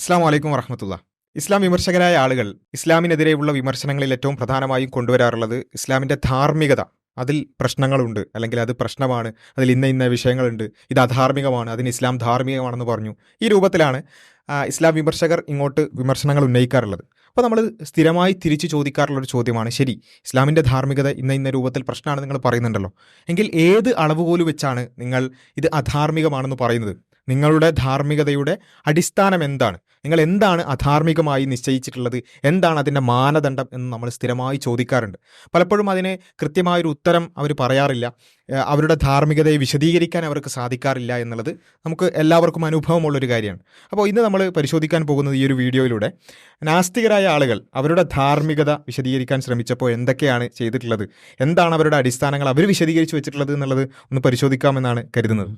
അസ്സാം വലൈക്കും വറഹമത്തുള്ള. ഇസ്ലാം വിമർശകരായ ആളുകൾ ഇസ്ലാമിനെതിരെയുള്ള വിമർശനങ്ങളിൽ ഏറ്റവും പ്രധാനമായും കൊണ്ടുവരാറുള്ളത് ഇസ്ലാമിന്റെ ധാർമ്മികത. അതിൽ പ്രശ്നങ്ങളുണ്ട് അല്ലെങ്കിൽ അത് പ്രശ്നമാണ് അതിൽ ഇന്ന ഇന്ന വിഷയങ്ങളുണ്ട് ഇത് അധാർമികമാണ് അതിന് ഇസ്ലാം ധാർമ്മികമാണെന്ന് പറഞ്ഞു. ഈ രൂപത്തിലാണ് ഇസ്ലാം വിമർശകർ ഇങ്ങോട്ട് വിമർശനങ്ങൾ ഉന്നയിക്കാറുള്ളത്. അപ്പോൾ നമ്മൾ സ്ഥിരമായി തിരിച്ചു ചോദിക്കാറുള്ള ഒരു ചോദ്യമാണ് ശരി ഇസ്ലാമിന്റെ ധാർമ്മികത ഇന്ന ഇന്ന രൂപത്തിൽ പ്രശ്നമാണ് നിങ്ങൾ പറയുന്നുണ്ടല്ലോ. എങ്കിൽ ഏത് അളവുകോൽ വെച്ചാണ് നിങ്ങൾ ഇത് അധാർമികമാണെന്ന് പറയുന്നത്? നിങ്ങളുടെ ധാർമ്മികതയുടെ അടിസ്ഥാനം എന്താണ്? നിങ്ങൾ എന്താണ് അധാർമികമായി നിശ്ചയിച്ചിട്ടുള്ളത്? എന്താണ് അതിന്റെ മാനദണ്ഡം എന്ന് നമ്മൾ സ്ഥിരമായി ചോദിക്കാറുണ്ട്. പലപ്പോഴും അതിന് കൃത്യമായൊരു ഉത്തരം അവർ പറയാറില്ല. അവരുടെ ധാർമ്മികതയെ വിശദീകരിക്കാൻ അവർക്ക് സാധിക്കാറില്ല എന്നുള്ളത് നമുക്ക് എല്ലാവർക്കും അനുഭവമുള്ളൊരു കാര്യമാണ്. അപ്പോൾ ഇന്ന് നമ്മൾ പരിശോധിക്കാൻ പോകുന്നത് ഈ ഒരു വീഡിയോയിലൂടെ നാസ്തികരായ ആളുകൾ അവരുടെ ധാർമ്മികത വിശദീകരിക്കാൻ ശ്രമിച്ചപ്പോൾ എന്തൊക്കെയാണ് ചെയ്തിട്ടുള്ളത്? എന്താണ് അവരുടെ അടിസ്ഥാനങ്ങൾ? അവർ വിശദീകരിച്ച് വെച്ചിട്ടുള്ളത് എന്നുള്ളത് ഒന്ന് പരിശോധിക്കാമെന്നാണ് കരുതുന്നത്.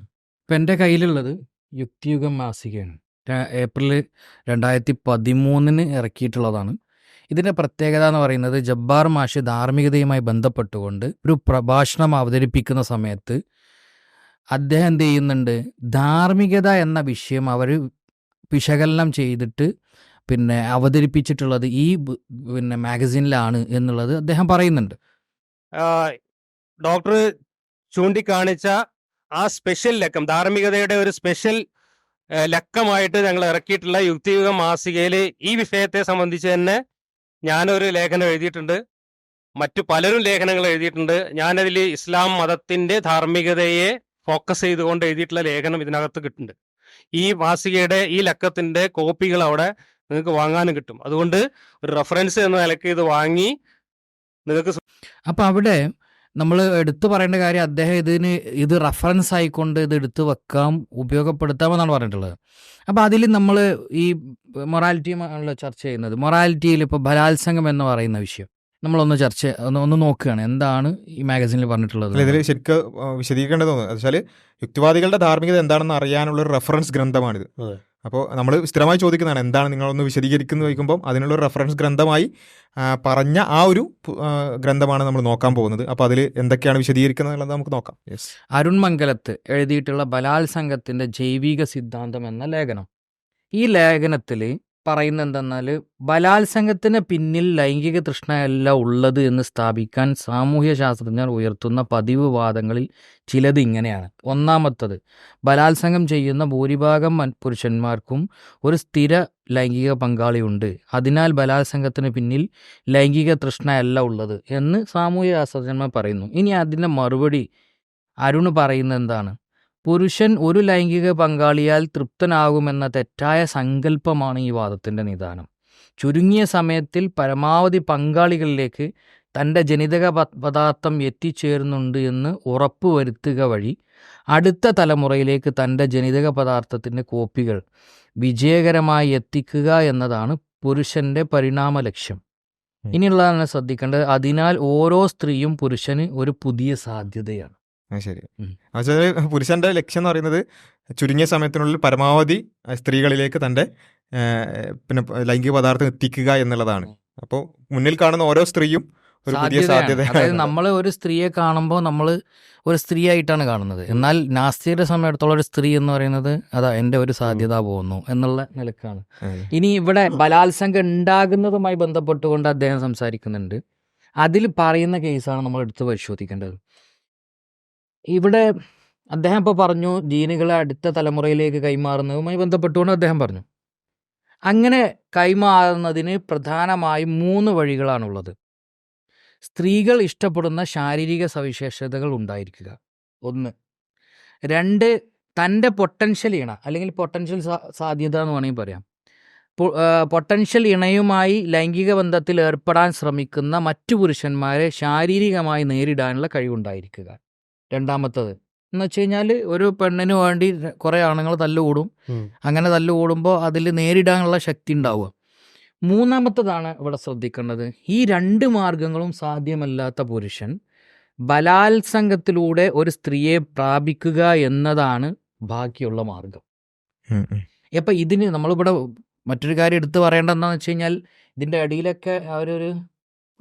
ഇപ്പം എന്റെ കയ്യിലുള്ളത് യുക്തിയുഗം മാസികയാണ് ഏപ്രിൽ രണ്ടായിരത്തി പതിമൂന്നിന് ഇറക്കിയിട്ടുള്ളതാണ്. ഇതിന്റെ പ്രത്യേകത എന്ന് പറയുന്നത് ജബ്ബാർ മാഷ് ധാർമ്മികതയുമായി ബന്ധപ്പെട്ടുകൊണ്ട് ഒരു പ്രഭാഷണം അവതരിപ്പിക്കുന്ന സമയത്ത് അദ്ദേഹം എന്ത് ചെയ്യുന്നുണ്ട്? ധാർമ്മികത എന്ന വിഷയം അവർ വിശകലനം ചെയ്തിട്ട് പിന്നെ അവതരിപ്പിച്ചിട്ടുള്ളത് ഈ പിന്നെ മാഗസീനിലാണ് എന്നുള്ളത് അദ്ദേഹം പറയുന്നുണ്ട്. ഡോക്ടർ ചൂണ്ടിക്കാണിച്ച ആ സ്പെഷ്യൽ ലക്കം ധാർമ്മികതയുടെ ഒരു സ്പെഷ്യൽ ലക്കമായിട്ട് ഞങ്ങൾ ഇറക്കിയിട്ടുള്ള യുക്തിയുഗ മാസികയിൽ ഈ വിഷയത്തെ സംബന്ധിച്ച് തന്നെ ഞാനൊരു ലേഖനം എഴുതിയിട്ടുണ്ട്. മറ്റു പലരും ലേഖനങ്ങൾ എഴുതിയിട്ടുണ്ട്. ഞാനതിൽ ഇസ്ലാം മതത്തിന്റെ ധാർമ്മികതയെ ഫോക്കസ് ചെയ്തുകൊണ്ട് എഴുതിയിട്ടുള്ള ലേഖനം ഇതിനകത്ത് കിട്ടുന്നുണ്ട്. ഈ മാസികയുടെ ഈ ലക്കത്തിന്റെ കോപ്പികൾ അവിടെ നിങ്ങൾക്ക് വാങ്ങാനും കിട്ടും. അതുകൊണ്ട് ഒരു റെഫറൻസ് എന്ന നിലയ്ക്ക് ഇത് വാങ്ങി നിങ്ങൾക്ക് അപ്പോൾ അവിടെ നമ്മൾ എടുത്തു പറയേണ്ട കാര്യം അദ്ദേഹം ഇതിന് ഇത് റഫറൻസ് ആയിക്കൊണ്ട് ഇത് എടുത്തു വെക്കാം ഉപയോഗപ്പെടുത്താം എന്നാണ് പറഞ്ഞിട്ടുള്ളത്. അപ്പോൾ അതിൽ നമ്മൾ ഈ മൊറാലിറ്റിയുമാണല്ലോ ചർച്ച ചെയ്യുന്നത്. മൊറാലിറ്റിയിൽ ഇപ്പോൾ ബലാത്സംഗം എന്ന് പറയുന്ന വിഷയം നമ്മളൊന്ന് ചർച്ച ഒന്ന് ഒന്ന് നോക്കുകയാണ്. എന്താണ് ഈ മാഗസിനിൽ പറഞ്ഞിട്ടുള്ളത്? ഇതിൽ ശരിക്കും വിശദീകരിക്കേണ്ടതെന്ന് വിശദീകരിക്കേണ്ടത് തോന്നുന്നു വെച്ചാൽ യുക്തിവാദികളുടെ ധാർമ്മികത എന്താണെന്ന് അറിയാനുള്ള ഒരു റെഫറൻസ് ഗ്രന്ഥമാണിത്. അതെ. അപ്പോൾ നമ്മൾ സ്ഥിരമായി ചോദിക്കുന്നതാണ് എന്താണ് നിങ്ങളൊന്ന് വിശദീകരിക്കുന്നത് ചോദിക്കുമ്പോൾ അതിനുള്ള റെഫറൻസ് ഗ്രന്ഥമായി പറഞ്ഞ ആ ഒരു ഗ്രന്ഥമാണ് നമ്മൾ നോക്കാൻ പോകുന്നത്. അപ്പോൾ അതിൽ എന്തൊക്കെയാണ് വിശദീകരിക്കുന്നത് എന്നുള്ളത് നമുക്ക് നോക്കാം. യെസ് അരുൺ മംഗലത്ത് എഴുതിയിട്ടുള്ള ബലാത്സംഗത്തിന്റെ ജൈവിക സിദ്ധാന്തം എന്ന ലേഖനം. ഈ ലേഖനത്തിൽ പറയുന്ന എന്തെന്നാൽ ബലാത്സംഗത്തിന് പിന്നിൽ ലൈംഗിക തൃഷ്ണയല്ല ഉള്ളത് എന്ന് സ്ഥാപിക്കാൻ സാമൂഹ്യ ശാസ്ത്രജ്ഞർ ഉയർത്തുന്ന പതിവ് വാദങ്ങളിൽ ചിലത് ഇങ്ങനെയാണ്. ഒന്നാമത്തത് ബലാത്സംഗം ചെയ്യുന്ന ഭൂരിഭാഗം പുരുഷന്മാർക്കും ഒരു സ്ഥിര ലൈംഗിക പങ്കാളിയുണ്ട്. അതിനാൽ ബലാത്സംഗത്തിന് പിന്നിൽ ലൈംഗിക തൃഷ്ണയല്ല ഉള്ളത് എന്ന് സാമൂഹ്യ ശാസ്ത്രജ്ഞന്മാർ പറയുന്നു. ഇനി അതിന്റെ മറുപടി അരുൺ പറയുന്നത് എന്താണ് പുരുഷൻ ഒരു ലൈംഗിക പങ്കാളിയാൽ തൃപ്തനാകുമെന്ന തെറ്റായ സങ്കല്പമാണ് ഈ വാദത്തിന്റെ നിദാനം. ചുരുങ്ങിയ സമയത്തിൽ പരമാവധി പങ്കാളികളിലേക്ക് തന്റെ ജനിതക പദാർത്ഥം എത്തിച്ചേരുന്നുണ്ട് എന്ന് ഉറപ്പുവരുത്തുക വഴി അടുത്ത തലമുറയിലേക്ക് തന്റെ ജനിതക പദാർത്ഥത്തിന്റെ കോപ്പികൾ വിജയകരമായി എത്തിക്കുക എന്നതാണ് പുരുഷന്റെ പരിണാമ ലക്ഷ്യം. ഇനിയുള്ളതാണ് ശ്രദ്ധിക്കേണ്ടത്. അതിനാൽ ഓരോ സ്ത്രീയും പുരുഷന് ഒരു പുതിയ സാധ്യതയാണ്. ശരി. ഉം. എന്നുവെച്ചാൽ പുരുഷന്റെ ലക്ഷ്യം എന്ന് പറയുന്നത് ചുരുങ്ങിയ സമയത്തിനുള്ളിൽ പരമാവധി സ്ത്രീകളിലേക്ക് തന്റെ പിന്നെ ലൈംഗിക പദാർത്ഥം എത്തിക്കുക എന്നുള്ളതാണ്. അപ്പോൾ മുന്നിൽ കാണുന്ന ഓരോ സ്ത്രീയും ഒരു പുതിയ സാധ്യതയാണ്. അതായത് സാധ്യത നമ്മൾ ഒരു സ്ത്രീയെ കാണുമ്പോൾ നമ്മൾ ഒരു സ്ത്രീ ആയിട്ടാണ് കാണുന്നത് എന്നാൽ നാസ്തിയുടെ സമയത്തുള്ള ഒരു സ്ത്രീ എന്ന് പറയുന്നത് അതാ എന്റെ ഒരു സാധ്യത പോകുന്നു എന്നുള്ള നിലക്കാണ്. ഇനി ഇവിടെ ബലാത്സംഗം ഉണ്ടാകുന്നതുമായി ബന്ധപ്പെട്ടുകൊണ്ട് അദ്ദേഹം സംസാരിക്കുന്നുണ്ട്. അതിൽ പറയുന്ന കേസാണ് നമ്മൾ എടുത്ത് പരിശോധിക്കേണ്ടത്. ഇവിടെ അദ്ദേഹം ഇപ്പോൾ പറഞ്ഞു ജീനുകളെ അടുത്ത തലമുറയിലേക്ക് കൈമാറുന്നതുമായി ബന്ധപ്പെട്ടുകൊണ്ട് അദ്ദേഹം പറഞ്ഞു. അങ്ങനെ കൈമാറുന്നതിന് പ്രധാനമായും മൂന്ന് വഴികളാണുള്ളത്. സ്ത്രീകൾ ഇഷ്ടപ്പെടുന്ന ശാരീരിക സവിശേഷതകൾ ഉണ്ടായിരിക്കുക. ഒന്ന് രണ്ട് തന്റെ പൊട്ടൻഷ്യൽ ഇണ അല്ലെങ്കിൽ പൊട്ടൻഷ്യൽ സാധ്യത എന്ന് വേണമെങ്കിൽ പറയാം. പൊട്ടൻഷ്യൽ ഇണയുമായി ലൈംഗിക ബന്ധത്തിൽ ഏർപ്പെടാൻ ശ്രമിക്കുന്ന മറ്റു പുരുഷന്മാരെ ശാരീരികമായി നേരിടാനുള്ള കഴിവുണ്ടായിരിക്കുക. രണ്ടാമത്തത്. എന്ന് വെച്ച് കഴിഞ്ഞാൽ ഒരു പെണ്ണിന് വേണ്ടി കുറേ ആണുങ്ങൾ തല്ലുകൂടും അങ്ങനെ തല്ലുകൂടുമ്പോൾ അതിൽ നേരിടാനുള്ള ശക്തി ഉണ്ടാവുക. മൂന്നാമത്തതാണ് ഇവിടെ ശ്രദ്ധിക്കേണ്ടത്. ഈ രണ്ട് മാർഗങ്ങളും സാധ്യമല്ലാത്ത പുരുഷൻ ബലാത്സംഗത്തിലൂടെ ഒരു സ്ത്രീയെ പ്രാപിക്കുക എന്നതാണ് ബാക്കിയുള്ള മാർഗം. അപ്പം ഇതിന് നമ്മളിവിടെ മറ്റൊരു കാര്യം എടുത്തു പറയേണ്ടതെന്നു വെച്ച് കഴിഞ്ഞാൽ ഇതിന്റെ അടിയിലൊക്കെ അവരൊരു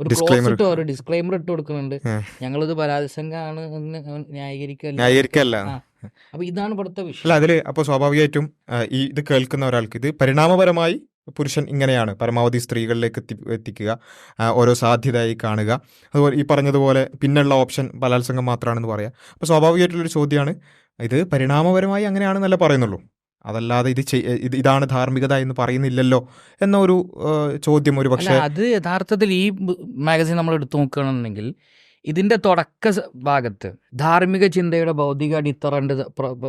ഒരു ഡിസ്ക്ലൈമർ ഇട്ട് കൊടുക്കുന്നുണ്ട്. ഞങ്ങളിത് പരാതിസംഘമാണ് എന്ന് ന്യായീകരിക്കല്ല. അപ്പൊ ഇതാണ് ഇവിടുത്തെ വിഷയം. അല്ല അതിൽ അപ്പൊ സ്വാഭാവികമായിട്ടും ഈ ഇത് കേൾക്കുന്ന ഒരാൾക്ക് ഇത് പരിണാമപരമായി പുരുഷൻ ഇങ്ങനെയാണ് പരമാവധി സ്ത്രീകളിലേക്ക് എത്തി എത്തിക്കുക ഓരോ സാധ്യതയായി കാണുക. അതുപോലെ ഈ പറഞ്ഞതുപോലെ പിന്നുള്ള ഓപ്ഷൻ ബലാത്സംഗം മാത്രമാണെന്ന് പറയാം. അപ്പോൾ സ്വാഭാവികമായിട്ടുള്ളൊരു ചോദ്യമാണ് ഇത് പരിണാമപരമായി അങ്ങനെയാണെന്നല്ല പറയുന്നുള്ളൂ? അതല്ലാതെ ഇത് ചെയ്- ഇതാണ് ധാർമ്മികത എന്ന് പറയുന്നില്ലല്ലോ എന്നൊരു ചോദ്യം ഒരു പക്ഷേ അത് യഥാർത്ഥത്തിൽ ഈ മാഗസിൻ നമ്മൾ എടുത്തു നോക്കുകയാണെന്നുണ്ടെങ്കിൽ ഇതിന്റെ തുടക്ക ഭാഗത്ത് ധാർമ്മിക ചിന്തയുടെ ഭൗതിക അടിത്തറണ്ട്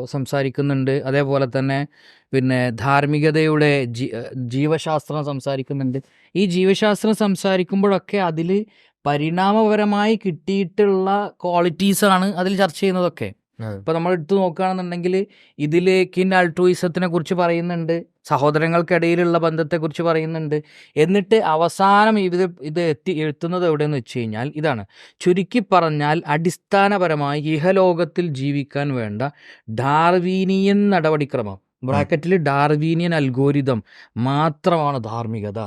സംസാരിക്കുന്നുണ്ട് അതേപോലെ തന്നെ പിന്നെ ധാർമ്മികതയുടെ ജീ ജീവശാസ്ത്രം സംസാരിക്കുന്നുണ്ട് ഈ ജീവശാസ്ത്രം സംസാരിക്കുമ്പോഴൊക്കെ അതിൽ പരിണാമപരമായി കിട്ടിയിട്ടുള്ള ക്വാളിറ്റീസാണ് അതിൽ ചർച്ച ചെയ്യുന്നതൊക്കെ. ഇപ്പൊ നമ്മൾ എടുത്തു നോക്കുകയാണെന്നുണ്ടെങ്കിൽ ഇതിൽ കിൻ അൾട്രൂയിസത്തിനെ കുറിച്ച് പറയുന്നുണ്ട് സഹോദരങ്ങൾക്കിടയിലുള്ള ബന്ധത്തെക്കുറിച്ച് പറയുന്നുണ്ട്. എന്നിട്ട് അവസാനം ഇത് ഇത് എത്തി എത്തുന്നത് എവിടെയെന്ന് വെച്ച് കഴിഞ്ഞാൽ ഇതാണ്. ചുരുക്കി പറഞ്ഞാൽ അടിസ്ഥാനപരമായി ഇഹലോകത്തിൽ ജീവിക്കാൻ വേണ്ട ഡാർവീനിയൻ നടപടിക്രമം ബ്രാക്കറ്റിൽ ഡാർവീനിയൻ അൽഗോരിതം മാത്രമാണ് ധാർമ്മികത.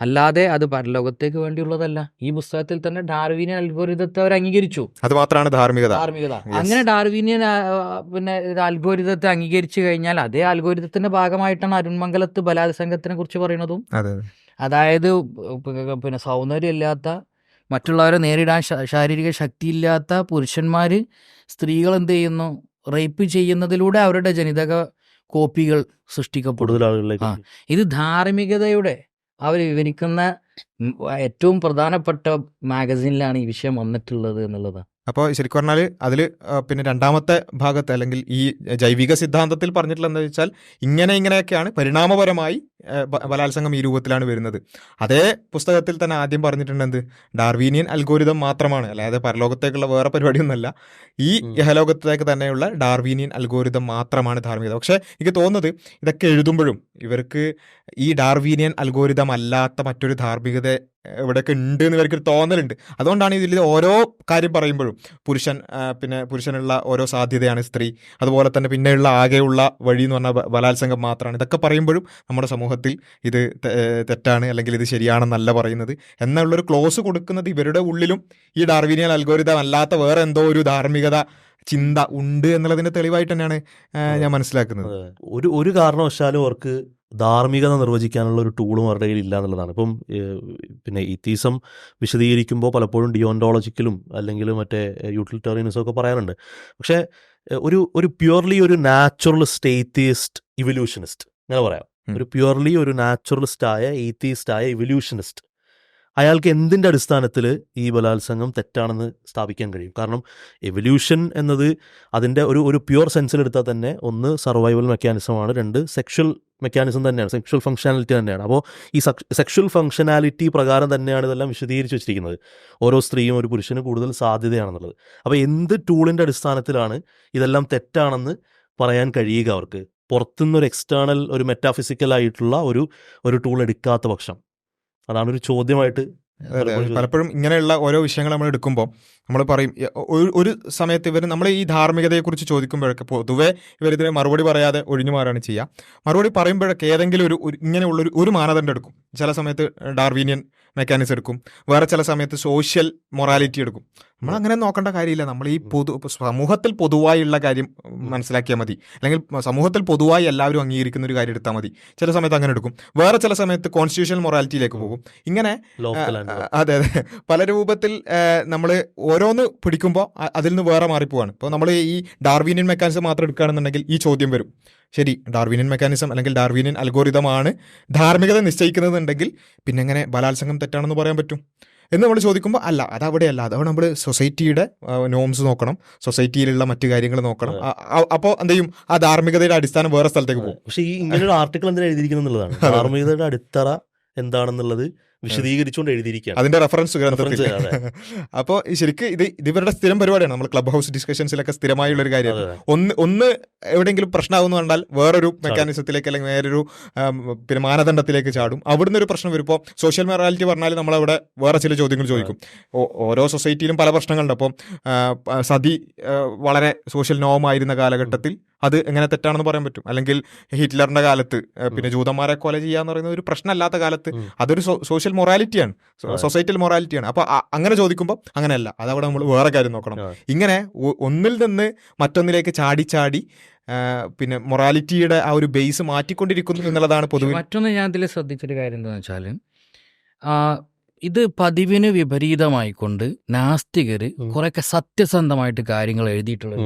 അല്ലാതെ അത് പരലോകത്തേക്ക് വേണ്ടിയുള്ളതല്ല. ഈ പുസ്തകത്തിൽ തന്നെ ഡാർവീനിയൻ അൽഗോരിതത്തെ അവർ അംഗീകരിച്ചു. അത് മാത്രമാണ് ധാർമ്മികത. ധാർമ്മികത. അങ്ങനെ ഡാർവീനിയൻ പിന്നെ അത്ഭുതത്തെ അൽഗോരിതത്തെ അംഗീകരിച്ചു കഴിഞ്ഞാൽ അതേ അൽഗോരിതത്തിന്റെ ഭാഗമായിട്ടാണ് അരുൺമംഗലത്ത് ബലാത്സംഗത്തിനെ കുറിച്ച് പറയുന്നതും. അതെ അതായത് പിന്നെ സൗന്ദര്യമില്ലാത്ത മറ്റുള്ളവരെ നേരിടാൻ ശാരീരിക ശക്തിയില്ലാത്ത പുരുഷന്മാർ സ്ത്രീകൾ എന്ത് ചെയ്യുന്നു? റേപ്പ് ചെയ്യുന്നതിലൂടെ അവരുടെ ജനിതക കോപ്പികൾ സൃഷ്ടിക്കപ്പെടും. ഇത് ധാർമ്മികതയുടെ അവർ വിവരിക്കുന്ന ഏറ്റവും പ്രധാനപ്പെട്ട മാഗസീനിലാണ് ഈ വിഷയം വന്നിട്ടുള്ളത് എന്നുള്ളത്. അപ്പോൾ ശരിക്കും പറഞ്ഞാൽ അതിൽ പിന്നെ രണ്ടാമത്തെ ഭാഗത്ത് അല്ലെങ്കിൽ ഈ ജൈവിക സിദ്ധാന്തത്തിൽ പറഞ്ഞിട്ടുള്ള എന്താ വെച്ചാൽ ഇങ്ങനെ ഇങ്ങനെയൊക്കെയാണ് പരിണാമപരമായി ബലാത്സംഗം ഈ രൂപത്തിലാണ് വരുന്നത്. അതേ പുസ്തകത്തിൽ തന്നെ ആദ്യം പറഞ്ഞിട്ടുണ്ട് എന്ത്? ഡാർവീനിയൻ അൽഗോരിതം മാത്രമാണ്. അല്ലാതെ പരലോകത്തേക്കുള്ള വേറെ പരിപാടിയൊന്നുമല്ല. ഈ. യഹലോകത്തേക്ക് തന്നെയുള്ള ഡാർവീനിയൻ അൽഗോരിതം മാത്രമാണ് ധാർമ്മികത. പക്ഷെ എനിക്ക് തോന്നുന്നത് ഇതൊക്കെ എഴുതുമ്പോഴും ഇവർക്ക് ഈ ഡാർവീനിയൻ അൽഗോരിതം അല്ലാത്ത മറ്റൊരു ധാർമ്മികത ഇവിടെയൊക്കെ ഉണ്ട് എന്ന് ഇവർക്കൊരു തോന്നലുണ്ട്. അതുകൊണ്ടാണ് ഇതിൽ ഓരോ കാര്യം പറയുമ്പോഴും പുരുഷൻ പിന്നെ പുരുഷനുള്ള ഓരോ സാധ്യതയാണ് സ്ത്രീ. അതുപോലെ തന്നെ പിന്നെയുള്ള ആകെയുള്ള വഴി എന്ന് പറഞ്ഞാൽ ബലാത്സംഗം മാത്രമാണ്. ഇതൊക്കെ പറയുമ്പോഴും നമ്മുടെ സമൂഹത്തിൽ ഇത് തെറ്റാണ് അല്ലെങ്കിൽ ഇത് ശരിയാണെന്നല്ല പറയുന്നത്. എന്നുള്ളൊരു ക്ലോസ് കൊടുക്കുന്നത് ഇവരുടെ ഉള്ളിലും ഈ ഡാർവിനിയൽ അൽഗോരിതം അല്ലാത്ത വേറെ എന്തോ ഒരു ധാർമ്മികത ചിന്ത ഉണ്ട് എന്നുള്ളതിന്റെ തെളിവായിട്ട് തന്നെയാണ് ഞാൻ മനസ്സിലാക്കുന്നത്. ഒരു ഒരു കാരണവശാലും അവർക്ക് ധാർമ്മികത നിർവചിക്കാനുള്ള ഒരു ടൂളും അവരുടെ കയ്യിൽ ഇല്ല എന്നുള്ളതാണ്. ഇപ്പം പിന്നെ ഇത്തീസം വിശദീകരിക്കുമ്പോൾ പലപ്പോഴും ഡിയോണ്ടോളജിക്കലും അല്ലെങ്കിൽ മറ്റേ യൂട്ടിലിറ്റേറിയനിസം ഒക്കെ പറയാറുണ്ട്. പക്ഷേ ഒരു ഒരു പ്യുവർലി ഒരു നാച്ചുറൽ സ്റ്റേറ്റിസ്റ്റ് ഇവല്യൂഷനിസ്റ്റ് അങ്ങനെ പറയാം. ഒരു പ്യുവർലി ഒരു നാച്ചുറലിസ്റ്റ് ആയ എയ്ത്തിയിസ്റ്റ് ആയ ഇവല്യൂഷനിസ്റ്റ്. അയാൾക്ക് എന്തിന്റെ അടിസ്ഥാനത്തിൽ ഈ ബലാത്സംഗം തെറ്റാണെന്ന് സ്ഥാപിക്കാൻ കഴിയും? കാരണം എവല്യൂഷൻ എന്നത് അതിന്റെ ഒരു ഒരു പ്യുവർ സെൻസിലെടുത്താൽ തന്നെ ഒന്ന് സർവൈവൽ മെക്കാനിസമാണ് രണ്ട് സെക്ഷൽ മെക്കാനിസം തന്നെയാണ് സെക്ഷൽ ഫംഗ്ഷനാലിറ്റി തന്നെയാണ്. അപ്പോൾ ഈ സെക്ഷൽ ഫംഗ്ഷനാലിറ്റി പ്രകാരം തന്നെയാണ് ഇതെല്ലാം വിശദീകരിച്ച് വെച്ചിരിക്കുന്നത്. ഓരോ സ്ത്രീയും ഒരു പുരുഷന് കൂടുതൽ സാധ്യതയാണെന്നുള്ളത്. അപ്പോൾ എന്ത് ടൂളിന്റെ അടിസ്ഥാനത്തിലാണ് ഇതെല്ലാം തെറ്റാണെന്ന് പറയാൻ കഴിയുക അവർക്ക്? പുറത്തുനിന്നൊരു എക്സ്റ്റേണൽ ഒരു മെറ്റാഫിസിക്കൽ ആയിട്ടുള്ള ഒരു ഒരു ടൂൾ എടുക്കാത്ത പക്ഷം. അതാണ് ഒരു ചോദ്യമായിട്ട് പലപ്പോഴും ഇങ്ങനെയുള്ള ഓരോ വിഷയങ്ങൾ നമ്മൾ എടുക്കുമ്പോൾ നമ്മൾ പറയും ഒരു- സമയത്ത് ഇവർ നമ്മൾ ഈ ധാർമ്മികതയെക്കുറിച്ച് ചോദിക്കുമ്പോഴൊക്കെ പൊതുവെ ഇവരിതിന് മറുപടി പറയാതെ ഒഴിഞ്ഞു മാറാണ് ചെയ്യുക. മറുപടി പറയുമ്പോഴൊക്കെ ഏതെങ്കിലും ഒരു ഒരു ഇങ്ങനെയുള്ളൊരു ഒരു മാനദണ്ഡം എടുക്കും. ചില സമയത്ത് ഡാർവീനിയൻ മെക്കാനിസം എടുക്കും. വേറെ ചില സമയത്ത് സോഷ്യൽ മൊറാലിറ്റി എടുക്കും. നമ്മൾ അങ്ങനെ നോക്കേണ്ട കാര്യമില്ല. നമ്മൾ ഈ പൊതു സമൂഹത്തിൽ പൊതുവായുള്ള കാര്യം മനസ്സിലാക്കിയാൽ മതി. അല്ലെങ്കിൽ സമൂഹത്തിൽ പൊതുവായി എല്ലാവരും അംഗീകരിക്കുന്ന ഒരു കാര്യം എടുത്താൽ മതി. ചില സമയത്ത് അങ്ങനെ എടുക്കും. വേറെ ചില സമയത്ത് കോൺസ്റ്റിറ്റ്യൂഷണൽ മൊറാലിറ്റിയിലേക്ക് പോകും. ഇങ്ങനെ അതെ അതെ. പല രൂപത്തിൽ നമ്മൾ ഓരോന്ന് പിടിക്കുമ്പോൾ അതിൽ നിന്ന് വേറെ മാറിപ്പോവാണ്. ഇപ്പോൾ നമ്മൾ ഈ ഡാർവീനിയൻ മെക്കാനിസം മാത്രം എടുക്കുകയാണെന്നുണ്ടെങ്കിൽ ഈ ചോദ്യം വരും. ശരി ഡാർവീനിയൻ മെക്കാനിസം അല്ലെങ്കിൽ ഡാർവീനിയൻ അൽഗോരിതമാണ് ധാർമ്മികത നിശ്ചയിക്കുന്നതെന്നുണ്ടെങ്കിൽ പിന്നെ എങ്ങനെ ബലാത്സംഗം തെറ്റാണെന്ന് പറയാൻ പറ്റും. എന്ന് നമ്മൾ ചോദിക്കുമ്പോൾ അല്ല അത് അവിടെയല്ല. അതാണ് നമ്മൾ സൊസൈറ്റിയുടെ നോംസ് നോക്കണം സൊസൈറ്റിയിലുള്ള മറ്റു കാര്യങ്ങൾ നോക്കണം. അപ്പോൾ എന്ത് ചെയ്യും? ആ ധാർമ്മികതയുടെ അടിസ്ഥാനം വേറെ സ്ഥലത്തേക്ക് പോകും. പക്ഷേ ഈ ഇങ്ങനെ ഒരു ആർട്ടിക്കിൾ എന്തിനാണ് എഴുതിയിരിക്കുന്നത് എന്നുള്ളതാണ്. അതെ. ധാർമ്മികതയുടെ അടിത്തറ എന്താണെന്നുള്ളത് വിശദീകരിച്ചുകൊണ്ട് എഴുതിയിരിക്കുകയാണ്. അതിന്റെ റെഫറൻസ് ഗ്രന്ഥത്തിൽ. അപ്പോൾ ശരിക്ക് ഇത് ഇവരുടെ സ്ഥിരം പരിപാടിയാണ്. നമ്മൾ ക്ലബ് ഹൗസ് ഡിസ്കഷൻസിലൊക്കെ സ്ഥിരമായുള്ള ഒരു കാര്യമാണ് ഒന്ന് ഒന്ന് എവിടെയെങ്കിലും പ്രശ്നമാകുന്നു കണ്ടാൽ വേറൊരു മെക്കാനിസത്തിലേക്ക് അല്ലെങ്കിൽ വേറൊരു പിന്നെ മാനദണ്ഡത്തിലേക്ക് ചാടും. അവിടുന്ന് ഒരു പ്രശ്നം വരുമ്പോൾ സോഷ്യൽ മൊറാലിറ്റി പറഞ്ഞാൽ നമ്മളവിടെ വേറെ ചില ചോദ്യങ്ങൾ ചോദിക്കും. ഓരോ സൊസൈറ്റിയിലും പല പ്രശ്നങ്ങളുണ്ട്. അപ്പം സതി വളരെ സോഷ്യൽ നോമായിരുന്ന കാലഘട്ടത്തിൽ അത് എങ്ങനെ തെറ്റാണെന്ന് പറയാൻ പറ്റും. അല്ലെങ്കിൽ ഹിറ്റ്ലറിന്റെ കാലത്ത് പിന്നെ ജൂതന്മാരെ കൊല ചെയ്യാന്ന് പറയുന്നത് ഒരു പ്രശ്നമല്ലാത്ത കാലത്ത് അതൊരു സോഷ്യൽ മൊറാലിറ്റിയാണ്. സൊസൈറ്റൽ മൊറാലിറ്റിയാണ്. അപ്പൊ അങ്ങനെ ചോദിക്കുമ്പോൾ അങ്ങനെയല്ല. അതവിടെ നമ്മൾ വേറെ കാര്യം നോക്കണം. ഇങ്ങനെ ഒന്നിൽ നിന്ന് മറ്റൊന്നിലേക്ക് ചാടി ചാടി പിന്നെ മൊറാലിറ്റിയുടെ ആ ഒരു ബേസ് മാറ്റിക്കൊണ്ടിരിക്കുന്നു എന്നുള്ളതാണ് പൊതുവെ മറ്റൊന്ന് ഞാൻ ഇതിൽ ശ്രദ്ധിച്ചൊരു കാര്യം എന്താണെന്ന് വെച്ചാൽ ഇത് പതിവിന് വിപരീതമായിക്കൊണ്ട് നാസ്തികര് ഉം. കുറെയൊക്കെ സത്യസന്ധമായിട്ട് കാര്യങ്ങൾ എഴുതിയിട്ടുള്ളത്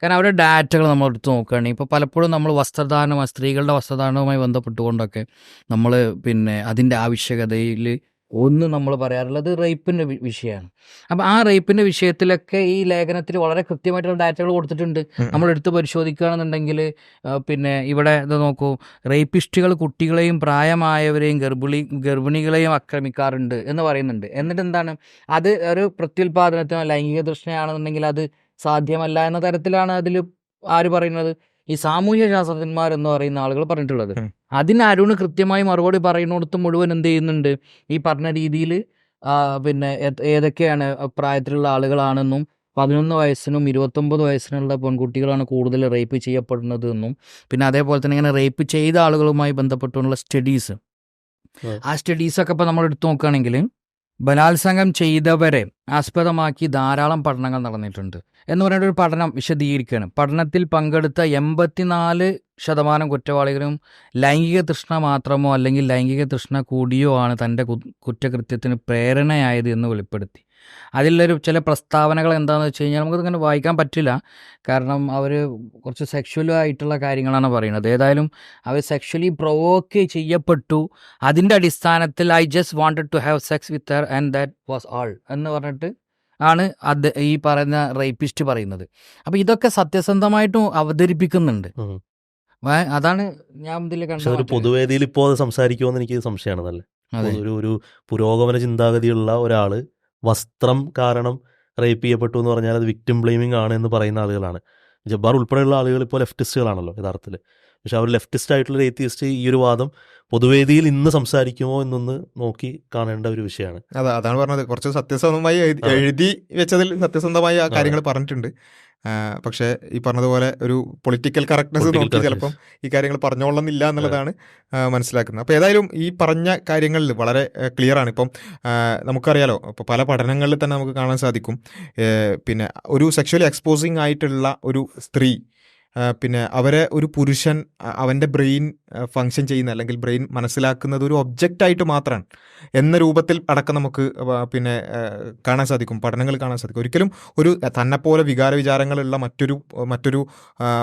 കാരണം അവരുടെ ഡാറ്റകൾ നമ്മൾ എടുത്ത് നോക്കുകയാണെങ്കിൽ ഇപ്പോൾ പലപ്പോഴും നമ്മൾ വസ്ത്രദാനം സ്ത്രീകളുടെ വസ്ത്രധാരണവുമായി ബന്ധപ്പെട്ടുകൊണ്ടൊക്കെ നമ്മൾ പിന്നെ അതിന്റെ ആവശ്യകതയിൽ ഒന്ന് നമ്മൾ പറയാറുള്ളത് റേപ്പിന്റെ വിഷയമാണ് അപ്പം ആ റേപ്പിന്റെ വിഷയത്തിലൊക്കെ ഈ ലേഖനത്തിൽ വളരെ കൃത്യമായിട്ടുള്ള ഡാറ്റകൾ കൊടുത്തിട്ടുണ്ട്. നമ്മൾ എടുത്ത് പരിശോധിക്കുകയാണെന്നുണ്ടെങ്കിൽ പിന്നെ ഇവിടെ ഇത് നോക്കൂ. റേപ്പിസ്റ്റുകൾ കുട്ടികളെയും പ്രായമായവരെയും ഗർഭിണി ഗർഭിണികളെയും ആക്രമിക്കാറുണ്ട് എന്ന് പറയുന്നുണ്ട്. എന്നിട്ട് എന്താണ്? അത് ഒരു പ്രത്യുൽപാദനത്തിനോ ലൈംഗിക തൃഷ്ണയാണെന്നുണ്ടെങ്കിൽ അത് സാധ്യമല്ല എന്ന തരത്തിലാണ് അതിൽ ആര് പറയുന്നത്? ഈ സാമൂഹ്യ ശാസ്ത്രജ്ഞന്മാർ എന്ന് പറയുന്ന ആളുകൾ പറഞ്ഞിട്ടുള്ളത്. അതിന് അരുണ് കൃത്യമായി മറുപടി പറയുന്നിടത്ത് മുഴുവൻ എന്ത് ചെയ്യുന്നുണ്ട്? ഈ പറഞ്ഞ രീതിയിൽ പിന്നെ ഏത് ഏതൊക്കെയാണ് പ്രായത്തിലുള്ള ആളുകളാണെന്നും പതിനൊന്ന് വയസ്സിനും ഇരുപത്തൊമ്പത് വയസ്സിനുള്ള പെൺകുട്ടികളാണ് കൂടുതൽ റേപ്പ് ചെയ്യപ്പെടുന്നത് എന്നും പിന്നെ അതേപോലെ തന്നെ ഇങ്ങനെ റേപ്പ് ചെയ്ത ആളുകളുമായി ബന്ധപ്പെട്ടുള്ള സ്റ്റഡീസ്. ആ സ്റ്റഡീസൊക്കെ ഇപ്പോൾ നമ്മൾ എടുത്തു നോക്കുകയാണെങ്കിൽ ബലാത്സംഗം ചെയ്തവരെ ആസ്പദമാക്കി ധാരാളം പഠനങ്ങൾ നടന്നിട്ടുണ്ട്. എന്ന് പറയുന്ന ഒരു പഠനം വിശദീകരിക്കുകയാണ്. പഠനത്തിൽ പങ്കെടുത്ത എൺപത്തിനാല് ശതമാനം കുറ്റവാളികളും ലൈംഗിക തൃഷ്ണ മാത്രമോ അല്ലെങ്കിൽ ലൈംഗിക തൃഷ്ണ കൂടിയോ ആണ് തന്റെ കുറ്റകൃത്യത്തിന് പ്രേരണയായത് എന്ന് വെളിപ്പെടുത്തി. അതിലൊരു ചില പ്രസ്താവനകൾ എന്താണെന്ന് വെച്ച് കഴിഞ്ഞാൽ നമുക്കതിങ്ങനെ വായിക്കാൻ പറ്റില്ല. കാരണം അവർ കുറച്ച് സെക്ഷുവൽ ആയിട്ടുള്ള കാര്യങ്ങളാണ് പറയുന്നത്. ഏതായാലും അവർ സെക്ഷലി പ്രൊവോക്ക് ചെയ്യപ്പെട്ടു. അതിന്റെ അടിസ്ഥാനത്തിൽ I just wanted to have sex with her and that was all എന്ന് പറഞ്ഞിട്ട് ആണ് അത് ഈ പറയുന്ന റേപ്പിസ്റ്റ് പറയുന്നത്. അപ്പോൾ ഇതൊക്കെ സത്യസന്ധമായിട്ടും അവതരിപ്പിക്കുന്നുണ്ട്. അതാണ് ഞാൻ ഇതിൽ കണ്ടത് പൊതുവേദിയിൽ ഇപ്പോൾ അത് സംസാരിക്കുമെന്ന് എനിക്ക് സംശയമാണ്. നല്ല ഒരു ഒരു പുരോഗമന ചിന്താഗതിയുള്ള ഒരാൾ വസ്ത്രം കാരണം റേപ്പ് ചെയ്യപ്പെട്ടു എന്ന് പറഞ്ഞാൽ അത് വിക്ടിം ബ്ലെയിമിംഗ് ആണ് എന്ന് പറയുന്ന ആളുകളാണ്. ജബ്ബാർ ഉൾപ്പെടെയുള്ള ആളുകൾ ഇപ്പോൾ ലെഫ്റ്റിസ്റ്റുകളാണല്ലോ യഥാർത്ഥത്തിൽ. പക്ഷെ അവർ ലെഫ്റ്റിസ്റ്റ് ആയിട്ടുള്ള ഏത്തിയസ്റ്റ് ഈ ഒരു വാദം പൊതുവേദിയിൽ ഇന്ന് സംസാരിക്കുമോ എന്നൊന്ന് നോക്കി കാണേണ്ട ഒരു വിഷയമാണ്. അതാ അതാണ് പറഞ്ഞത്. കുറച്ച് സത്യസന്ധമായി എഴുതി- വെച്ചതിൽ സത്യസന്ധമായി ആ കാര്യങ്ങൾ പറഞ്ഞിട്ടുണ്ട്. പക്ഷേ ഈ പറഞ്ഞതുപോലെ ഒരു പൊളിറ്റിക്കൽ കറക്റ്റ്നെസ് നോക്കി ചിലപ്പം ഈ കാര്യങ്ങൾ പറഞ്ഞോളന്നില്ല എന്നുള്ളതാണ് മനസ്സിലാക്കുന്നത്. അപ്പോൾ ഏതായാലും ഈ പറഞ്ഞ കാര്യങ്ങളിൽ വളരെ ക്ലിയർ ആണ്. ഇപ്പം നമുക്കറിയാലോ ഇപ്പോൾ പല പഠനങ്ങളിൽ തന്നെ നമുക്ക് കാണാൻ സാധിക്കും. പിന്നെ ഒരു സെക്ഷലി എക്സ്പോസിങ് ആയിട്ടുള്ള ഒരു സ്ത്രീ പിന്നെ അവരെ ഒരു പുരുഷൻ അവന്റെ ബ്രെയിൻ ഫങ്ഷൻ ചെയ്യുന്ന അല്ലെങ്കിൽ ബ്രെയിൻ മനസ്സിലാക്കുന്നത് ഒരു ഒബ്ജക്റ്റായിട്ട് മാത്രമാണ്. എന്ന രൂപത്തിൽ അടക്കം നമുക്ക് പിന്നെ കാണാൻ സാധിക്കും. പഠനങ്ങൾ കാണാൻ സാധിക്കും. ഒരിക്കലും ഒരു തന്നെപ്പോലെ വികാര വിചാരങ്ങളുള്ള മറ്റൊരു മറ്റൊരു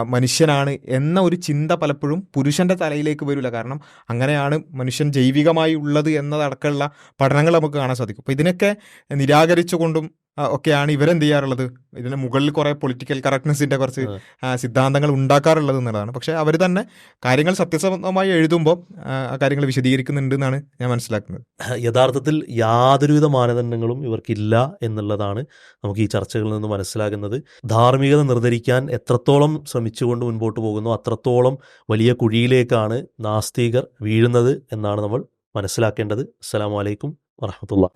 മനുഷ്യനാണ് എന്ന ഒരു ചിന്ത പലപ്പോഴും പുരുഷന്റെ തലയിലേക്ക് വരില്ല. കാരണം അങ്ങനെയാണ് മനുഷ്യൻ ജൈവികമായി ഉള്ളത് എന്നതടക്കമുള്ള പഠനങ്ങൾ നമുക്ക് കാണാൻ സാധിക്കും. അപ്പോൾ ഇതിനൊക്കെ നിരാകരിച്ചുകൊണ്ടും ഒക്കെയാണ് ഇവരെന്ത് ചെയ്യാറുള്ളത്? ഇതിന് മുകളിൽ കുറെ പൊളിറ്റിക്കൽ കറക്റ്റ്നെസിന്റെ കുറച്ച് സിദ്ധാന്തങ്ങൾ ഉണ്ടാക്കാറുള്ളത് എന്നുള്ളതാണ്. പക്ഷെ അവർ തന്നെ കാര്യങ്ങൾ സത്യസന്ധമായി എഴുതുമ്പോൾ ആ, കാര്യങ്ങൾ വിശദീകരിക്കുന്നുണ്ട് എന്നാണ് ഞാൻ മനസ്സിലാക്കുന്നത്. യഥാർത്ഥത്തിൽ യാതൊരുവിധ മാനദണ്ഡങ്ങളും ഇവർക്കില്ല എന്നുള്ളതാണ് നമുക്ക് ഈ ചർച്ചകളിൽ നിന്ന് മനസ്സിലാകുന്നത്. ധാർമ്മികത നിർദ്ധരിക്കാൻ എത്രത്തോളം ശ്രമിച്ചുകൊണ്ട് മുൻപോട്ട് പോകുന്നു അത്രത്തോളം വലിയ കുഴിയിലേക്കാണ് നാസ്തികർ വീഴുന്നത് എന്നാണ് നമ്മൾ മനസ്സിലാക്കേണ്ടത്. അസ്സലാമു അലൈക്കും വറഹമത്തുള്ള